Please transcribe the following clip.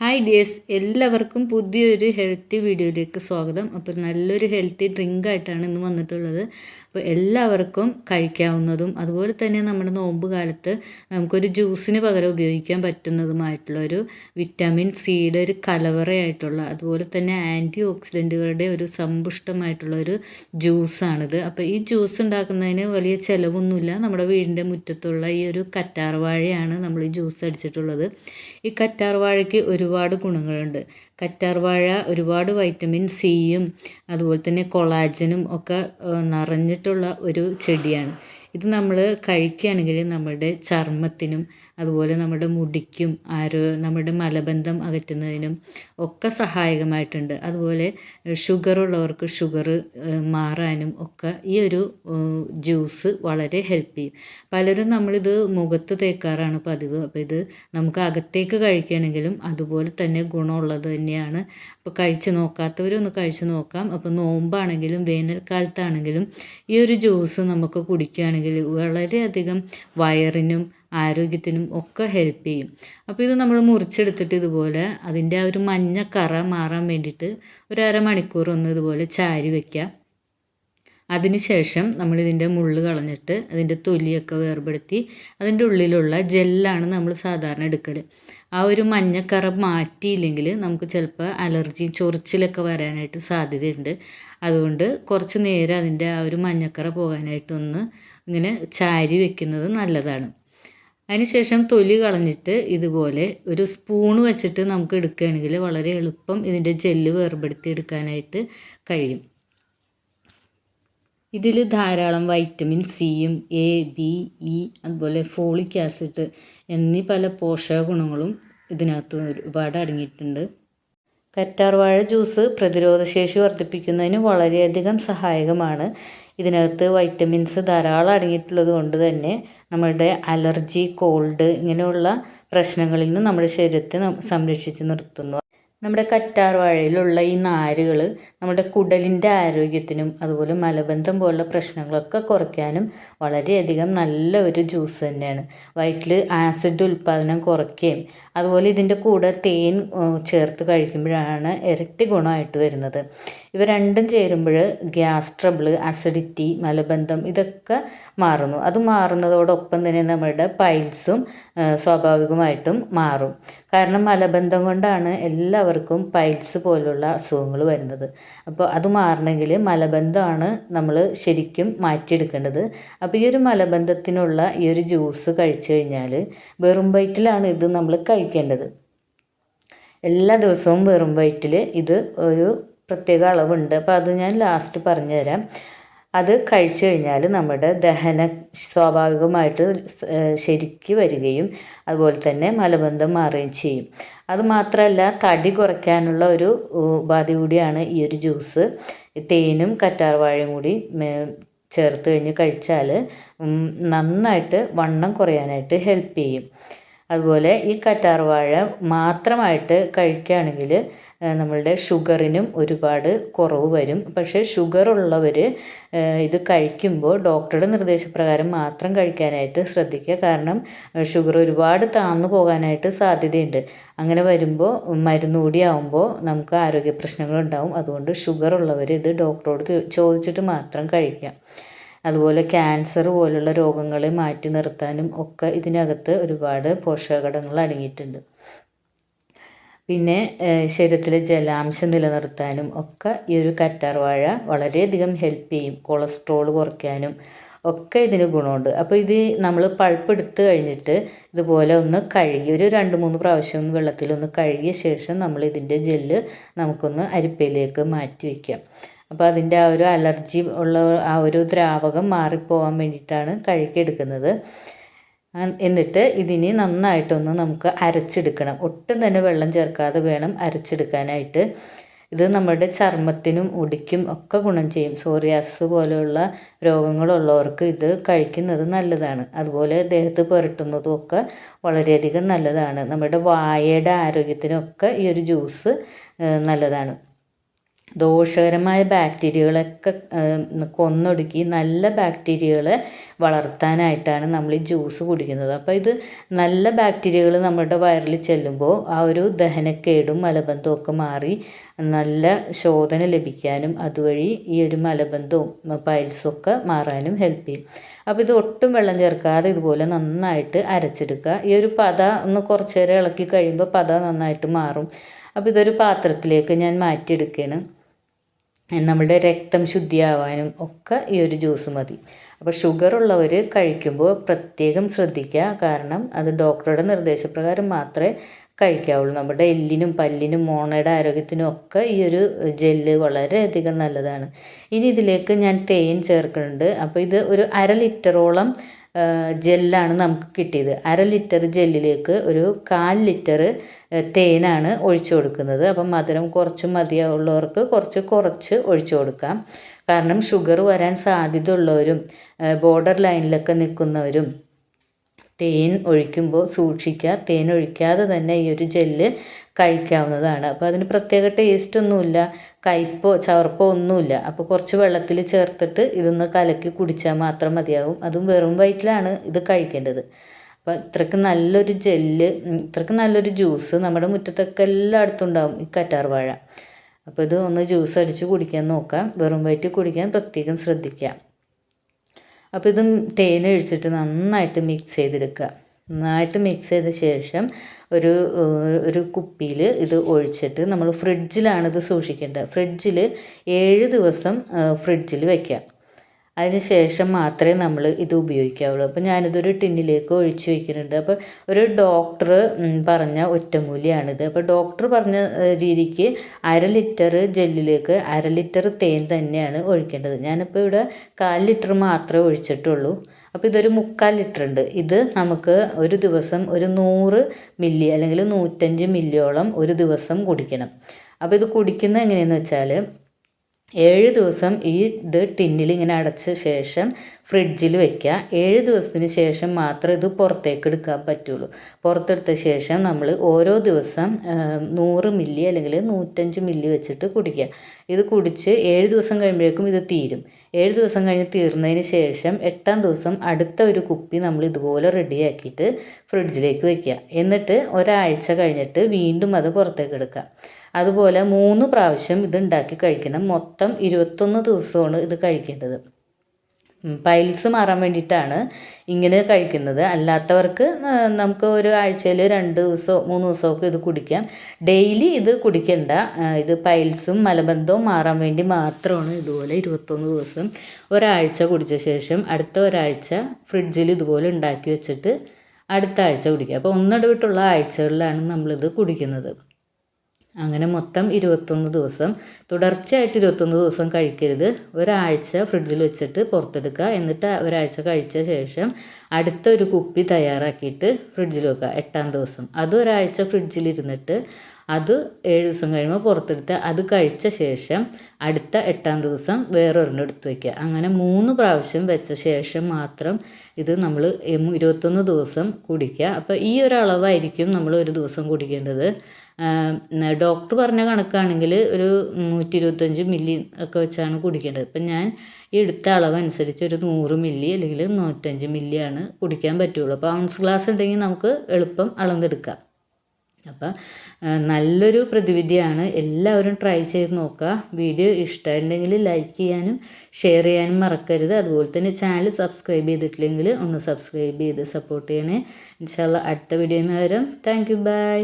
Hi dears എല്ലാവർക്കും പുതിയൊരു healthy വീഡിയോയിലേക്ക് സ്വാഗതം. അപ്പോൾ നല്ലൊരു ഹെൽത്തി ഡ്രിങ്ക് ആയിട്ടാണ് ഇന്ന് വന്നിട്ടുള്ളത്. അപ്പോൾ എല്ലാവർക്കും കഴിക്കാവുന്നതും അതുപോലെ തന്നെ നമ്മുടെ നോമ്പ് കാലത്ത് നമുക്കൊരു ജ്യൂസിന് പകരം ഉപയോഗിക്കാൻ പറ്റുന്നതുമായിട്ടുള്ള ഒരു വിറ്റാമിൻ സിയുടെ ഒരു കലവറയായിട്ടുള്ള അതുപോലെ തന്നെ ആന്റി ഓക്സിഡന്റുകളുടെ ഒരു സമ്പുഷ്ടമായിട്ടുള്ള ഒരു ജ്യൂസാണിത് അപ്പോൾ ഈ ജ്യൂസ് ഉണ്ടാക്കുന്നതിന് വലിയ ചിലവൊന്നുമില്ല. നമ്മുടെ വീടിന്റെ മുറ്റത്തുള്ള ഈ ഒരു കറ്റാർ വാഴയാണ് നമ്മൾ ഈ ജ്യൂസ് അടിച്ചിട്ടുള്ളത്. ഈ കറ്റാർ വാഴയ്ക്ക് ഒരുപാട് ഗുണങ്ങളുണ്ട്. കറ്റാർവാഴ ഒരുപാട് വൈറ്റമിൻ സിയും അതുപോലെ തന്നെ കൊളാജനും ഒക്കെ നിറഞ്ഞിട്ടുള്ള ഒരു ചെടിയാണ്. ഇത് നമ്മൾ കഴിക്കുകയാണെങ്കിൽ നമ്മുടെ ചർമ്മത്തിനും അതുപോലെ നമ്മുടെ മുടിക്കും ആരോ നമ്മുടെ മലബന്ധം അകറ്റുന്നതിനും ഒക്കെ സഹായകമായിട്ടുണ്ട്. അതുപോലെ ഷുഗർ ഉള്ളവർക്ക് ഷുഗർ മാറാനും ഒക്കെ ഈ ഒരു ജ്യൂസ് വളരെ ഹെൽപ്പ് ചെയ്യും. പലരും നമ്മളിത് മുഖത്ത് തേക്കാറാണ് പതിവ്. അപ്പോൾ ഇത് നമുക്ക് അകത്തേക്ക് കഴിക്കുകയാണെങ്കിലും അതുപോലെ തന്നെ ഗുണമുള്ളത് തന്നെയാണ്. അപ്പോൾ കഴിച്ച് നോക്കാത്തവരൊന്ന് കഴിച്ച് നോക്കാം. അപ്പോൾ നോമ്പാണെങ്കിലും വേനൽക്കാലത്താണെങ്കിലും ഈ ഒരു ജ്യൂസ് നമുക്ക് കുടിക്കുകയാണെങ്കിൽ വളരെയധികം വയറിനും ആരോഗ്യത്തിനും ഒക്കെ ഹെൽപ്പ് ചെയ്യും. അപ്പോൾ ഇത് നമ്മൾ മുറിച്ചെടുത്തിട്ട് ഇതുപോലെ അതിന്റെ ആ ഒരു മഞ്ഞ കറ മാറാൻ വേണ്ടിയിട്ട് ഒരു അരമണിക്കൂർ ഒന്ന് ഇതുപോലെ ചാരി വയ്ക്കുക അതിനുശേഷം നമ്മളിതിന്റെ മുള്ള് കളഞ്ഞിട്ട് അതിന്റെ തൊലിയൊക്കെ വേർപെടുത്തി അതിന്റെ ഉള്ളിലുള്ള ജെല്ലാണ് നമ്മൾ സാധാരണ എടുക്കൽ ആ ഒരു മഞ്ഞക്കറ മാറ്റിയില്ലെങ്കിൽ നമുക്ക് ചിലപ്പോൾ അലർജി ചൊറിച്ചിലൊക്കെ വരാനായിട്ട് സാധ്യതയുണ്ട്. അതുകൊണ്ട് കുറച്ച് നേരം അതിന്റെ ആ ഒരു മഞ്ഞക്കറ പോകാനായിട്ടൊന്ന് ഇങ്ങനെ ചാരി വെക്കുന്നത് നല്ലതാണ്. അതിനുശേഷം തൊലി കളഞ്ഞിട്ട് ഇതുപോലെ ഒരു സ്പൂണ് വെച്ചിട്ട് നമുക്ക് എടുക്കുകയാണെങ്കിൽ വളരെ എളുപ്പം ഇതിന്റെ ജെല്ല് വേർപെടുത്തി എടുക്കാനായിട്ട് കഴിയും. ഇതിൽ ധാരാളം വൈറ്റമിൻ സിയും എ ബി ഇ അതുപോലെ ഫോളിക് ആസിഡ് എന്നീ പല പോഷക ഗുണങ്ങളും ഇതിനകത്ത് ഒരുപാട് അടങ്ങിയിട്ടുണ്ട്. കറ്റാർവാഴ ജ്യൂസ് പ്രതിരോധശേഷി വർദ്ധിപ്പിക്കുന്നതിന് വളരെയധികം സഹായകമാണ്. ഇതിനകത്ത് വൈറ്റമിൻസ് ധാരാളം അടങ്ങിയിട്ടുള്ളത് കൊണ്ട് തന്നെ നമ്മളുടെ അലർജി കോൾഡ് ഇങ്ങനെയുള്ള പ്രശ്നങ്ങളിൽ നിന്ന് നമ്മുടെ ശരീരത്തെ സംരക്ഷിച്ച് നിർത്തുന്നു. നമ്മുടെ കറ്റാർ വാഴയിലുള്ള ഈ നാരുകൾ നമ്മുടെ കുടലിന്റെ ആരോഗ്യത്തിനും അതുപോലെ മലബന്ധം പോലുള്ള പ്രശ്നങ്ങളൊക്കെ കുറയ്ക്കാനും വളരെയധികം നല്ല ഒരു ജ്യൂസ് തന്നെയാണ്. വയറ്റിൽ ആസിഡ് ഉൽപ്പാദനം കുറയ്ക്കുകയും അതുപോലെ ഇതിന്റെ കൂടെ തേൻ ചേർത്ത് കഴിക്കുമ്പോഴാണ് ഇരട്ടി ഗുണമായിട്ട് വരുന്നത്. ഇവ രണ്ടും ചേരുമ്പോൾ ഗ്യാസ് ട്രബിൾ അസിഡിറ്റി മലബന്ധം ഇതൊക്കെ മാറുന്നു. അത് മാറുന്നതോടൊപ്പം തന്നെ നമ്മുടെ പൈൽസും സ്വാഭാവികമായിട്ടും മാറും. കാരണം മലബന്ധം കൊണ്ടാണ് എല്ലാവർക്കും പൈൽസ് പോലുള്ള അസുഖങ്ങൾ വരുന്നത്. അപ്പോൾ അത് മാറണമെങ്കിൽ മലബന്ധമാണ് നമ്മൾ ശരിക്കും മാറ്റിയെടുക്കേണ്ടത്. അപ്പോൾ ഈ ഒരു മലബന്ധത്തിനുള്ള ഈ ഒരു ജ്യൂസ് കഴിച്ചു കഴിഞ്ഞാൽ വെറും വയറ്റിലാണ് ഇത് നമ്മൾ കഴിക്കേണ്ടത്. എല്ലാ ദിവസവും വെറും വയറ്റിൽ ഇത് ഒരു പ്രത്യേക അളവുണ്ട്. അപ്പോൾ അത് ഞാൻ ലാസ്റ്റ് പറഞ്ഞു തരാം അത് കഴിച്ചു കഴിഞ്ഞാൽ നമ്മുടെ ദഹന സ്വാഭാവികമായിട്ട് ശരിക്ക് വരികയും അതുപോലെ തന്നെ മലബന്ധം മാറുകയും ചെയ്യും. അതുമാത്രമല്ല തടി കുറയ്ക്കാനുള്ള ഒരു ഉപാധി കൂടിയാണ് ഈ ഒരു ജ്യൂസ്. തേനും കറ്റാർവാഴയും കൂടി ചേർത്ത് കഴിഞ്ഞ് കഴിച്ചാൽ നന്നായിട്ട് വണ്ണം കുറയാനായിട്ട് ഹെൽപ്പ് ചെയ്യും. അതുപോലെ ഈ കറ്റാർവാഴ മാത്രമായിട്ട് കഴിക്കുകയാണെങ്കിൽ നമ്മളുടെ ഷുഗറിനും ഒരുപാട് കുറവ് വരും. പക്ഷേ ഷുഗർ ഉള്ളവർ ഇത് കഴിക്കുമ്പോൾ ഡോക്ടറുടെ നിർദ്ദേശപ്രകാരം മാത്രം കഴിക്കാനായിട്ട് ശ്രദ്ധിക്കുക. കാരണം ഷുഗർ ഒരുപാട് താന്നു പോകാനായിട്ട് സാധ്യതയുണ്ട്. അങ്ങനെ വരുമ്പോൾ മരുന്ന് കൂടി ആകുമ്പോൾ നമുക്ക് ആരോഗ്യ പ്രശ്നങ്ങളുണ്ടാവും. അതുകൊണ്ട് ഷുഗർ ഉള്ളവർ ഇത് ഡോക്ടറോട് ചോദിച്ചിട്ട് മാത്രം കഴിക്കുക. അതുപോലെ ക്യാൻസർ പോലുള്ള രോഗങ്ങളെ മാറ്റി നിർത്താനും ഒക്കെ ഇതിനകത്ത് ഒരുപാട് പോഷകഘടകങ്ങൾ അടങ്ങിയിട്ടുണ്ട്. പിന്നെ ശരീരത്തിലെ ജലാംശം നിലനിർത്താനും ഒക്കെ ഈ ഒരു കറ്റാർവാഴ വളരെയധികം ഹെൽപ്പ് ചെയ്യും. കൊളസ്ട്രോൾ കുറയ്ക്കാനും ഒക്കെ ഇതിന് ഗുണമുണ്ട്. അപ്പോൾ ഇത് നമ്മൾ പൾപ്പ് എടുത്ത് കഴിഞ്ഞിട്ട് ഇതുപോലെ ഒന്ന് കഴുകി ഒരു രണ്ട് മൂന്ന് പ്രാവശ്യം വെള്ളത്തിൽ ഒന്ന് കഴുകിയ ശേഷം നമ്മൾ ഇതിന്റെ ജെല്ല് നമുക്കൊന്ന് അരിപ്പയിലേക്ക് മാറ്റി വയ്ക്കാം അപ്പോൾ അതിന്റെ ആ ഒരു അലർജി ഉള്ള ആ ഒരു ദ്രാവകം മാറിപ്പോകാൻ വേണ്ടിയിട്ടാണ് കഴുകിയെടുക്കുന്നത്. എന്നിട്ട് ഇതിനെ നന്നായിട്ടൊന്ന് നമുക്ക് അരച്ചെടുക്കണം. ഒട്ടും തന്നെ വെള്ളം ചേർക്കാതെ വേണം അരച്ചെടുക്കാനായിട്ട്. ഇത് നമ്മുടെ ചർമ്മത്തിനും ഉടിക്കും ഒക്കെ ഗുണം ചെയ്യും. സോറിയാസ് പോലെയുള്ള രോഗങ്ങളുള്ളവർക്ക് ഇത് കഴിക്കുന്നത് നല്ലതാണ്. അതുപോലെ ദേഹത്ത് പുരട്ടുന്നതും ഒക്കെ വളരെയധികം നല്ലതാണ്. നമ്മുടെ വായയുടെ ആരോഗ്യത്തിനൊക്കെ ഈ ഒരു ജ്യൂസ് നല്ലതാണ്. ദോഷകരമായ ബാക്ടീരിയകളൊക്കെ കൊന്നൊടുക്കി നല്ല ബാക്ടീരിയകളെ വളർത്താനായിട്ടാണ് നമ്മൾ ഈ ജ്യൂസ് കുടിക്കുന്നത്. അപ്പോൾ ഇത് നല്ല ബാക്ടീരിയകൾ നമ്മുടെ വയറിൽ ചെല്ലുമ്പോൾ ആ ഒരു ദഹനക്കേടും മലബന്ധവും ഒക്കെ മാറി നല്ല ശോധന ലഭിക്കാനും അതുവഴി ഈ ഒരു മലബന്ധവും പൈൽസും ഒക്കെ മാറാനും ഹെൽപ്പ് ചെയ്യും. അപ്പോൾ ഇത് ഒട്ടും വെള്ളം ചേർക്കാതെ ഇതുപോലെ നന്നായിട്ട് അരച്ചെടുക്കുക. ഈ ഒരു പത ഒന്ന് കുറച്ച് നേരം ഇളക്കി കഴിയുമ്പോൾ പത നന്നായിട്ട് മാറും. അപ്പോൾ ഇതൊരു പാത്രത്തിലേക്ക് ഞാൻ മാറ്റിയെടുക്കുകയാണ് നമ്മളുടെ രക്തം ശുദ്ധിയാവാനും ഒക്കെ ഈ ഒരു ജ്യൂസ് മതി. അപ്പോൾ ഷുഗർ ഉള്ളവർ കഴിക്കുമ്പോൾ പ്രത്യേകം ശ്രദ്ധിക്കുക. കാരണം അത് ഡോക്ടറുടെ നിർദ്ദേശപ്രകാരം മാത്രമേ കഴിക്കാവുള്ളൂ. നമ്മുടെ എല്ലിനും പല്ലിനും മോണയുടെ ആരോഗ്യത്തിനും ഒക്കെ ഈ ഒരു ജെല്ല് വളരെയധികം നല്ലതാണ്. ഇനി ഇതിലേക്ക് ഞാൻ തേൻ ചേർക്കുന്നുണ്ട്. അപ്പോൾ ഇത് ഒരു അര ലിറ്ററോളം ജെല്ലാണ് നമുക്ക് കിട്ടിയത്. അര ലിറ്റർ ജെല്ലിലേക്ക് ഒരു കാൽ ലിറ്റർ തേനാണ് ഒഴിച്ചു കൊടുക്കുന്നത്. അപ്പം മധുരം കുറച്ച് മതിയുള്ളവർക്ക് കുറച്ച് കുറച്ച് ഒഴിച്ചു കൊടുക്കാം. കാരണം ഷുഗർ വരാൻ സാധ്യതയുള്ളവരും ബോർഡർ ലൈനിലൊക്കെ നിൽക്കുന്നവരും തേൻ ഒഴിക്കുമ്പോൾ സൂക്ഷിക്കുക. തേൻ ഒഴിക്കാതെ തന്നെ ഈ ഒരു ജെല്ല് കഴിക്കാവുന്നതാണ്. അപ്പോൾ അതിന് പ്രത്യേക ടേസ്റ്റ് ഒന്നുമില്ല. കയ്പോ ചവർപ്പോ ഒന്നുമില്ല. അപ്പോൾ കുറച്ച് വെള്ളത്തിൽ ചേർത്തിട്ട് ഇതൊന്ന് കലക്കി കുടിച്ചാൽ മാത്രം മതിയാകും. അതും വെറും വയറ്റിലാണ് ഇത് കഴിക്കേണ്ടത്. അപ്പോൾ ഇത്രയ്ക്ക് നല്ലൊരു ജെല്ല് ഇത്രയ്ക്ക് നല്ലൊരു ജ്യൂസ് നമ്മുടെ മുറ്റത്തൊക്കെ എല്ലായിടത്തും ഉണ്ടാവും ഈ കറ്റാർ വാഴ. അപ്പോൾ ഇത് ഒന്ന് ജ്യൂസ് അടിച്ച് കുടിക്കാൻ നോക്കാം. വെറും വയറ്റിൽ കുടിക്കാൻ പ്രത്യേകം ശ്രദ്ധിക്കാം. അപ്പോൾ ഇത് തേൻ ഒഴിച്ചിട്ട് നന്നായിട്ട് മിക്സ് ചെയ്തെടുക്കുക. നന്നായിട്ട് മിക്സ് ചെയ്ത ശേഷം ഒരു ഒരു കുപ്പിയിൽ ഇത് ഒഴിച്ചിട്ട് നമ്മൾ ഫ്രിഡ്ജിലാണ് ഇത് സൂക്ഷിക്കേണ്ടത്. ഫ്രിഡ്ജിൽ ഏഴ് ദിവസം ഫ്രിഡ്ജിൽ വയ്ക്കുക അതിന് ശേഷം മാത്രമേ നമ്മൾ ഇത് ഉപയോഗിക്കാവുള്ളൂ. അപ്പോൾ ഞാനിതൊരു ടിന്നിലേക്ക് ഒഴിച്ച് വയ്ക്കുന്നുണ്ട് അപ്പോൾ ഒരു ഡോക്ടർ പറഞ്ഞ ഒറ്റമൂലിയാണിത്. അപ്പോൾ ഡോക്ടർ പറഞ്ഞ രീതിക്ക് അര ലിറ്റർ ജെല്ലിലേക്ക് അര ലിറ്റർ തേൻ തന്നെയാണ് ഒഴിക്കേണ്ടത്. ഞാനിപ്പോൾ ഇവിടെ കാൽ ലിറ്റർ മാത്രമേ ഒഴിച്ചിട്ടുള്ളൂ. അപ്പോൾ ഇതൊരു മുക്കാൽ ലിറ്റർ ഉണ്ട്. ഇത് നമുക്ക് ഒരു ദിവസം ഒരു നൂറ് മില്ലി അല്ലെങ്കിൽ നൂറ്റഞ്ച് മില്ലിയോളം ഒരു ദിവസം കുടിക്കണം. അപ്പോൾ ഇത് കുടിക്കുന്നത് എങ്ങനെയെന്ന് വെച്ചാൽ ഏഴ് ദിവസം ഈ ഇത് ടിന്നിൽ ഇങ്ങനെ അടച്ച ശേഷം ഫ്രിഡ്ജിൽ വെക്കുക ഏഴ് ദിവസത്തിന് ശേഷം മാത്രമേ ഇത് പുറത്തേക്ക് എടുക്കാൻ പറ്റുള്ളൂ. പുറത്തെടുത്ത ശേഷം നമ്മൾ ഓരോ ദിവസം നൂറ് മില്ലി അല്ലെങ്കിൽ നൂറ്റഞ്ച് മില്ലി വെച്ചിട്ട് കുടിക്കുക. ഇത് കുടിച്ച് ഏഴ് ദിവസം കഴിയുമ്പോഴേക്കും ഇത് തീരും. ഏഴ് ദിവസം കഴിഞ്ഞ് തീർന്നതിന് ശേഷം എട്ടാം ദിവസം അടുത്ത ഒരു കുപ്പി നമ്മൾ ഇതുപോലെ റെഡിയാക്കിയിട്ട് ഫ്രിഡ്ജിലേക്ക് വെക്കുക. എന്നിട്ട് ഒരാഴ്ച കഴിഞ്ഞിട്ട് വീണ്ടും അത് പുറത്തേക്ക് എടുക്കുക. അതുപോലെ മൂന്ന് പ്രാവശ്യം ഇത് ഉണ്ടാക്കി കഴിക്കണം. മൊത്തം ഇരുപത്തൊന്ന് ദിവസമാണ് ഇത് കഴിക്കേണ്ടത്. പൈൽസ് മാറാൻ വേണ്ടിയിട്ടാണ് ഇങ്ങനെ കഴിക്കുന്നത്. അല്ലാത്തവർക്ക് നമുക്ക് ഒരു ആഴ്ചയിൽ രണ്ട് ദിവസമോ മൂന്ന് ദിവസമൊക്കെ ഇത് കുടിക്കാം. ഡെയിലി ഇത് കുടിക്കണ്ട. ഇത് പൈൽസും മലബന്ധവും മാറാൻ വേണ്ടി മാത്രമാണ് ഇതുപോലെ ഇരുപത്തൊന്ന് ദിവസം ഒരാഴ്ച കുടിച്ച ശേഷം അടുത്ത ഒരാഴ്ച ഫ്രിഡ്ജിൽ ഇതുപോലെ ഉണ്ടാക്കി വെച്ചിട്ട് അടുത്ത ആഴ്ച കുടിക്കുക. അപ്പോൾ ഒന്നിടവിട്ടുള്ള ആഴ്ചകളിലാണ് നമ്മളിത് കുടിക്കുന്നത്. അങ്ങനെ മൊത്തം ഇരുപത്തൊന്ന് ദിവസം തുടർച്ചയായിട്ട് ഇരുപത്തൊന്ന് ദിവസം കഴിക്കരുത്. ഒരാഴ്ച ഫ്രിഡ്ജിൽ വെച്ചിട്ട് പുറത്തെടുക്കുക. എന്നിട്ട് ഒരാഴ്ച കഴിച്ച ശേഷം അടുത്ത ഒരു കുപ്പി തയ്യാറാക്കിയിട്ട് ഫ്രിഡ്ജിൽ വെക്കുക. എട്ടാം ദിവസം. അത് ഒരാഴ്ച ഫ്രിഡ്ജിൽ ഇരുന്നിട്ട് അത് ഏഴ് ദിവസം കഴിയുമ്പോൾ പുറത്തെടുത്ത് അത് കഴിച്ച ശേഷം അടുത്ത എട്ടാം ദിവസം വേറൊരെണ്ണം എടുത്ത് വയ്ക്കുക അങ്ങനെ മൂന്ന് പ്രാവശ്യം വെച്ച ശേഷം മാത്രം ഇത് നമ്മൾ ഇരുപത്തൊന്ന് ദിവസം കുടിക്കുക. അപ്പോൾ ഈ ഒരു അളവായിരിക്കും നമ്മൾ ഒരു ദിവസം കുടിക്കേണ്ടത്. ഡോക്ടർ പറഞ്ഞ കണക്കാണെങ്കിൽ ഒരു നൂറ്റി ഇരുപത്തഞ്ച് മില്ലി ഒക്കെ വെച്ചാണ് കുടിക്കേണ്ടത്. ഇപ്പം ഞാൻ എടുത്ത അളവനുസരിച്ച് ഒരു നൂറ് മില്ലി അല്ലെങ്കിൽ നൂറ്റഞ്ച് ആണ് കുടിക്കാൻ പറ്റുള്ളൂ. അപ്പോൾ ഔൺസ് ഗ്ലാസ് ഉണ്ടെങ്കിൽ നമുക്ക് എളുപ്പം അളന്നെടുക്കാം. അപ്പം നല്ലൊരു പ്രതിവിധിയാണ്. എല്ലാവരും ട്രൈ ചെയ്ത് നോക്കുക. വീഡിയോ ഇഷ്ടമുണ്ടെങ്കിൽ ലൈക്ക് ചെയ്യാനും ഷെയർ ചെയ്യാനും മറക്കരുത്. അതുപോലെ തന്നെ ചാനൽ സബ്സ്ക്രൈബ് ചെയ്തിട്ടില്ലെങ്കിൽ ഒന്ന് സബ്സ്ക്രൈബ് ചെയ്ത് സപ്പോർട്ട് ചെയ്യണേ. ഇൻഷാല്ല അടുത്ത വീഡിയോയിൽ വരാം. Thank you by